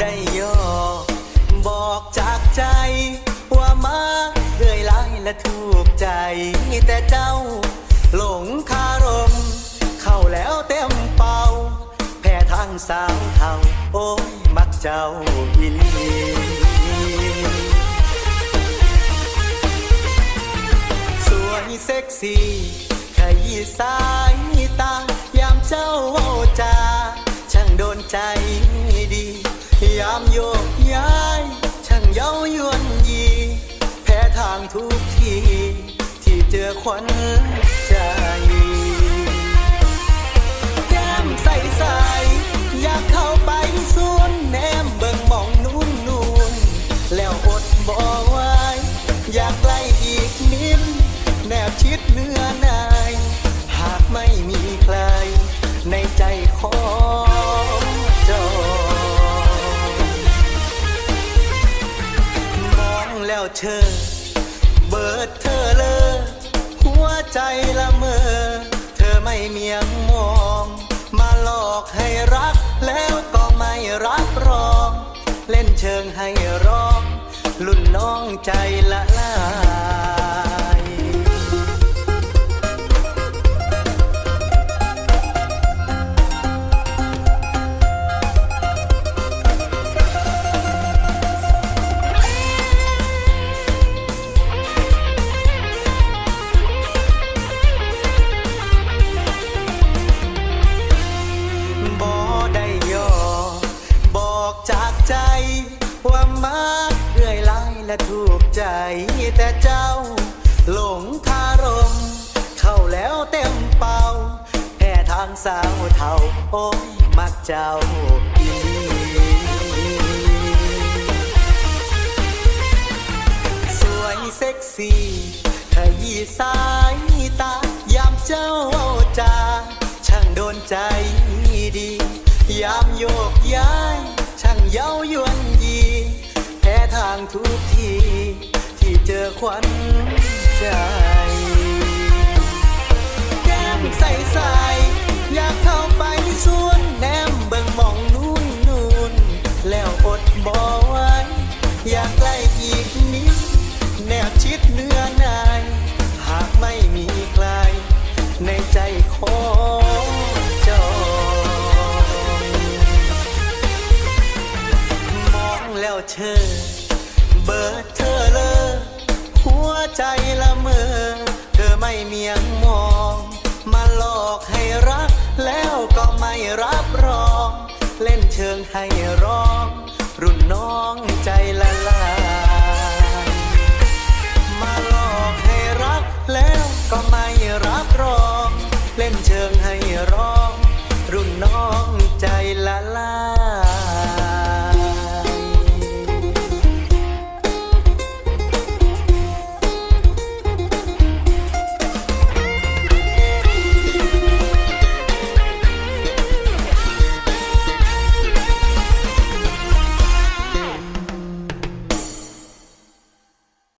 ได้ย่อบอกจากใจ ว่ามาเคยไล่และถูกใจ แต่เจ้า หลงคารม เข้าแล้วเต็มเป่า แพ่ทางสาวเทาโอ้ย มักเจ้าอินสวยเซ็กซี่ขยี้สาย ทุกทีที่เจอควันใจแก้มใสใสอยากเข้าไปสวนแนมเบิ่งมองนุ่นนูนแล้วอดบ่ไหวอยากใกล้อีกนิดแนบชิดเนื้อนาย หากไม่มีใคร ในใจของเจ้ามองแล้วเธอ เบิดเธอเลยหัวใจละเมอ เธอไม่เมียงมอง มาหลอกให้รัก แล้วก็ไม่รับรอง เล่นเชิงให้ร้องลุ่นน้องใจละลา ความมาเอื่อยลายและถูกใจแต่เจ้า หลงคารม เข้าแล้วเต็มเป่าแพ้ทางสาวเท่าโอ้ยมักเจ้าอีสวยเซ็กซี่ขยี้สายตายามเจ้าเอาจาช่างโดนใจดี ยามโยกย้าย ช่างเย้ายวนยี ทางทุกที ที่เจอควันใจ แก้มใสใส เธอ เบิดเธอเลยหัวใจละเมอ เธอไม่เมียงมอง มาหลอกให้รัก แล้วก็ไม่รับรอง เล่นเชิงให้ร้อง รุ่นน้องใจละลาย มาหลอกให้รักแล้วก็ไม่รับรอง เล่นเชิงให้ร้อง